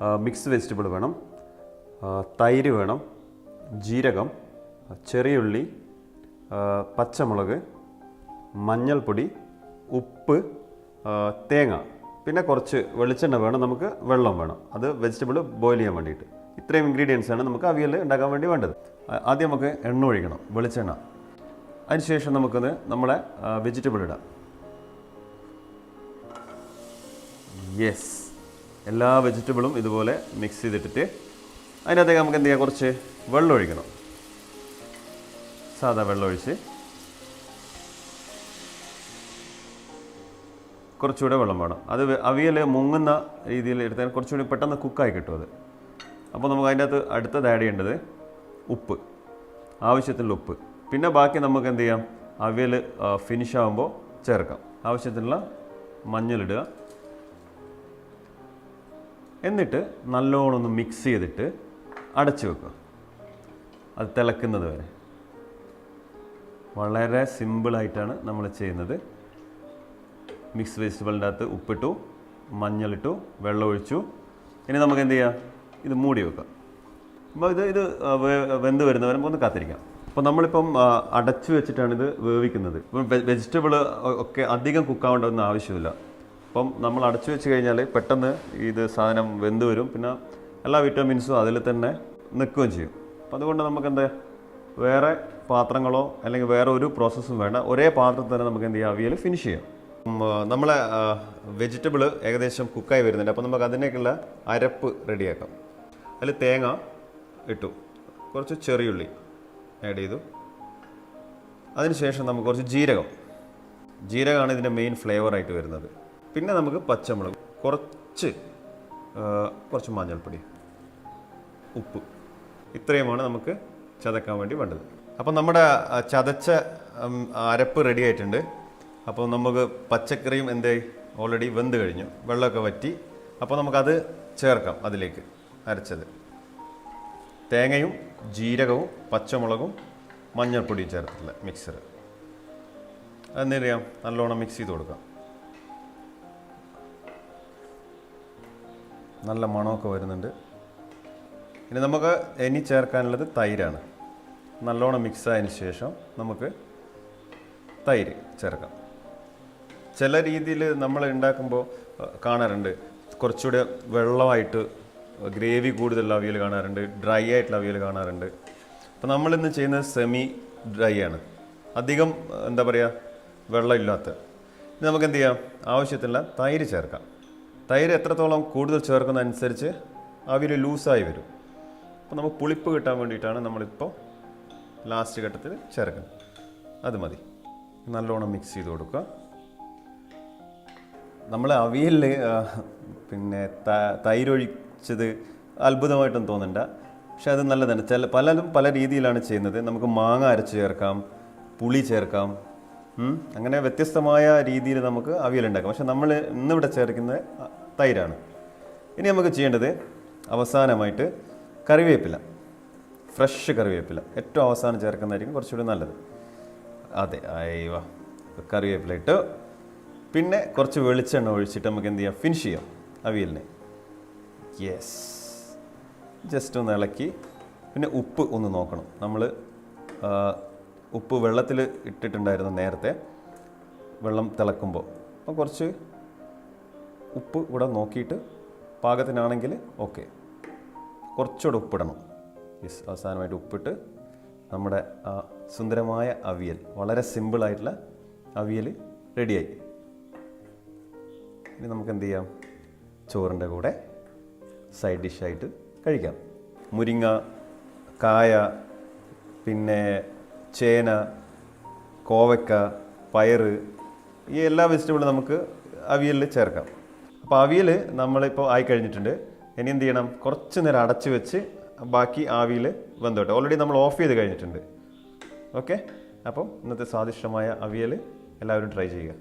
Mix vegetable വേണം. തൈര് വേണം. ജീരകം ചെറിയുള്ളി പച്ചമുളക് മഞ്ഞൾപ്പൊടി ഉപ്പ് തേങ്ങ. പിന്നെ കുറച്ച് വെളിച്ചെണ്ണ വേണം. നമുക്ക് വെള്ളം വേണം. അത് വെജിറ്റബിൾ ബോയിൽ ചെയ്യാൻ വേണ്ടിയിട്ട്. ഇത്രയും ഇൻഗ്രീഡിയൻസ് ആണ് നമുക്ക് അവിയൽ ഉണ്ടാക്കാൻ വേണ്ടി വേണ്ടത്. ആദ്യം നമുക്ക് എണ്ണ ഒഴിക്കണം വെളിച്ചെണ്ണ. അതിനുശേഷം നമുക്കത് നമ്മളെ വെജിറ്റബിൾ ഇടാം. യെസ് എല്ലാ വെജിറ്റബിളും ഇതുപോലെ മിക്സ് ചെയ്തിട്ടിട്ട് അതിനകത്തേക്ക് നമുക്ക് എന്ത് ചെയ്യാം? കുറച്ച് വെള്ളം ഒഴിക്കണം. സാധാ വെള്ളം ഒഴിച്ച് കുറച്ചുകൂടെ വെള്ളം വേണം. അത് അവിയൽ മുങ്ങുന്ന രീതിയിൽ എടുത്താൽ കുറച്ചുകൂടി പെട്ടെന്ന് കുക്കായി കിട്ടും അത്. അപ്പോൾ നമുക്ക് അതിന്റെ അകത്ത് അടുത്തത് ആഡ് ചെയ്യേണ്ടത് ഉപ്പ്. ആവശ്യത്തിനുള്ള ഉപ്പ്. പിന്നെ ബാക്കി നമുക്ക് എന്ത് ചെയ്യാം? അവിയൽ ഫിനിഷ് ആകുമ്പോൾ ചേർക്കാം. ആവശ്യത്തിനുള്ള മഞ്ഞളിടുക. എന്നിട്ട് നല്ലോണം ഒന്ന് മിക്സ് ചെയ്തിട്ട് അടച്ചു വെക്കുക. അത് തിളക്കുന്നത് വരെ. വളരെ സിമ്പിളായിട്ടാണ് നമ്മൾ ചെയ്യുന്നത്. മിക്സ് വെജിറ്റബിളിന്റെ അകത്ത് ഉപ്പിട്ടു മഞ്ഞളിട്ടു വെള്ളമൊഴിച്ചു ഇനി നമുക്ക് എന്ത് ചെയ്യാം? ഇത് മൂടി വെക്കാം. അപ്പോൾ ഇത് ഇത് വെന്ത് വരുന്ന വരുന്നവരെ ഒന്ന് കാത്തിരിക്കാം. അപ്പോൾ നമ്മളിപ്പം അടച്ചു വെച്ചിട്ടാണ് ഇത് വേവിക്കുന്നത്. ഇപ്പം വെജിറ്റബിൾ ഒക്കെ അധികം കുക്കാവേണ്ട ഒന്നും ആവശ്യമില്ല. അപ്പം നമ്മൾ അടച്ചു വെച്ച് കഴിഞ്ഞാൽ പെട്ടെന്ന് ഇത് സാധനം വെന്ത് വരും. പിന്നെ എല്ലാ വിറ്റാമിൻസും അതിൽ തന്നെ നിൽക്കുകയും ചെയ്യും. അപ്പം അതുകൊണ്ട് എന്താ വേറെ പാത്രങ്ങളോ അല്ലെങ്കിൽ വേറെ ഒരു പ്രോസസ്സും വേണ്ട. ഒരേ പാത്രത്തിൽ തന്നെ നമുക്ക് എന്ത് ചെയ്യാം? അവിയൽ ഫിനിഷ് ചെയ്യാം. നമ്മളെ വെജിറ്റബിൾ ഏകദേശം കുക്കായി വരുന്നുണ്ട്. അപ്പോൾ നമുക്ക് അതിനേക്കുള്ള അരപ്പ് റെഡിയാക്കാം. അതിൽ തേങ്ങ ഇട്ടു. കുറച്ച് ചെറിയുള്ളി ആഡ് ചെയ്തു. അതിനുശേഷം നമുക്ക് കുറച്ച് ജീരകം. ജീരകമാണ് ഇതിന്റെ മെയിൻ ഫ്ലേവറായിട്ട് വരുന്നത്. പിന്നെ നമുക്ക് പച്ചമുളക് കുറച്ച് കുറച്ച് മഞ്ഞൾപ്പൊടി ഉപ്പ്. ഇത്രയുമാണ് നമുക്ക് ചതക്കാൻ വേണ്ടി വേണ്ടത്. അപ്പോൾ നമ്മുടെ ചതച്ച അരപ്പ് റെഡി ആയിട്ടുണ്ട്. അപ്പോൾ നമുക്ക് പച്ചക്കറിയും എന്തേ ഓൾറെഡി വെന്ത് കഴിഞ്ഞു. വെള്ളമൊക്കെ വറ്റി. അപ്പോൾ നമുക്കത് ചേർക്കാം അതിലേക്ക് അരച്ചത്. തേങ്ങയും ജീരകവും പച്ചമുളകും മഞ്ഞൾപ്പൊടിയും ചേർത്തിട്ടുള്ള മിക്സർ അതെന്തറിയാം നല്ലോണം മിക്സ് ചെയ്ത് കൊടുക്കാം. നല്ല മണമൊക്കെ വരുന്നുണ്ട്. ഇനി നമുക്ക് ഇനി ചേർക്കാനുള്ളത് തൈരാണ്. നല്ലോണം മിക്സ് ആയതിനു ശേഷം നമുക്ക് തൈര് ചേർക്കാം. ചില രീതിയിൽ നമ്മൾ ഉണ്ടാക്കുമ്പോൾ കാണാറുണ്ട്. കുറച്ചുകൂടെ വെള്ളമായിട്ട് ഗ്രേവി കൂടുതലുള്ള അവിയൽ കാണാറുണ്ട് ഡ്രൈ ആയിട്ടുള്ള അവിയൽ കാണാറുണ്ട്. അപ്പോൾ നമ്മളിന്ന് ചെയ്യുന്നത് സെമി ഡ്രൈ ആണ്. അധികം എന്താ പറയുക വെള്ളമില്ലാത്ത. നമുക്ക് എന്ത് ചെയ്യാം? ആവശ്യത്തിനുള്ള തൈര് ചേർക്കാം. തൈര് എത്രത്തോളം കൂടുതൽ ചേർക്കുന്ന അനുസരിച്ച് അവിയൽ ലൂസായി വരും. അപ്പോൾ നമുക്ക് പുളിപ്പ് കിട്ടാൻ വേണ്ടിയിട്ടാണ് നമ്മളിപ്പോൾ ലാസ്റ്റ് ഘട്ടത്തിൽ ചേർക്കുന്നത്. അത് മതി. നല്ലോണം മിക്സ് ചെയ്ത് കൊടുക്കുക. നമ്മൾ അവിയലിൽ പിന്നെ ത- തൈരൊഴിച്ചത് അത്ഭുതമായിട്ടൊന്നും തോന്നണ്ട. പക്ഷെ അത് നല്ലതാണ്. ചില പലതും പല രീതിയിലാണ് ചെയ്യുന്നത്. നമുക്ക് മാങ്ങ അരച്ച് ചേർക്കാം പുളി ചേർക്കാം. അങ്ങനെ വ്യത്യസ്തമായ രീതിയിൽ നമുക്ക് അവിയൽ ഉണ്ടാക്കാം. പക്ഷെ നമ്മൾ ഇന്നിവിടെ ചേർക്കുന്ന തൈരാണ്. ഇനി നമുക്ക് ചെയ്യേണ്ടത് അവസാനമായിട്ട് കറിവേപ്പില. ഫ്രഷ് കറിവേപ്പില. ഏറ്റവും അവസാനം ചേർക്കുന്നതായിരിക്കും കുറച്ചുകൂടി നല്ലത്. അതെ അയ്യോ. കറിവേപ്പില ഇട്ട് പിന്നെ കുറച്ച് വെളിച്ചെണ്ണ ഒഴിച്ചിട്ട് നമുക്ക് എന്ത് ചെയ്യാം? ഫിനിഷ് ചെയ്യാം അവിയലിനെ. യെസ് ജസ്റ്റ് ഒന്ന് ഇളക്കി. പിന്നെ ഉപ്പ് ഒന്ന് നോക്കണം. നമ്മൾ ഉപ്പ് വെള്ളത്തിൽ ഇട്ടിട്ടുണ്ടായിരുന്നു നേരത്തെ. വെള്ളം തിളക്കുമ്പോൾ. അപ്പോൾ കുറച്ച് ഉപ്പ് ഇവിടെ നോക്കിയിട്ട് പാകത്തിനാണെങ്കിൽ ഓക്കെ. കുറച്ചുകൂടെ ഉപ്പിടണം. യെസ് അവസാനമായിട്ട് ഉപ്പിട്ട് നമ്മുടെ ആ സുന്ദരമായ അവിയൽ വളരെ സിമ്പിളായിട്ടുള്ള അവിയൽ റെഡിയായി. ഇനി നമുക്ക് എന്ത് ചെയ്യാം? ചോറിന്റെ കൂടെ സൈഡ് ഡിഷായിട്ട് കഴിക്കാം. മുരിങ്ങ കായ പിന്നെ ചേന കോവയ്ക്ക പയറ് ഈ എല്ലാ വെജിറ്റബിളും നമുക്ക് അവിയലിൽ ചേർക്കാം. അപ്പോൾ അവിയൽ നമ്മളിപ്പോൾ ആയി കഴിഞ്ഞിട്ടുണ്ട് ഇനി എന്ത് ചെയ്യണം? കുറച്ച് നേരം അടച്ച് വെച്ച് ബാക്കി ആവിയിൽ വെന്തോട്ടെ. ഓൾറെഡി നമ്മൾ ഓഫ് ചെയ്ത് കഴിഞ്ഞിട്ടുണ്ട്. ഓക്കെ അപ്പം ഇന്നത്തെ സ്വാദിഷ്ടമായ അവിയൽ എല്ലാവരും ട്രൈ ചെയ്യുക.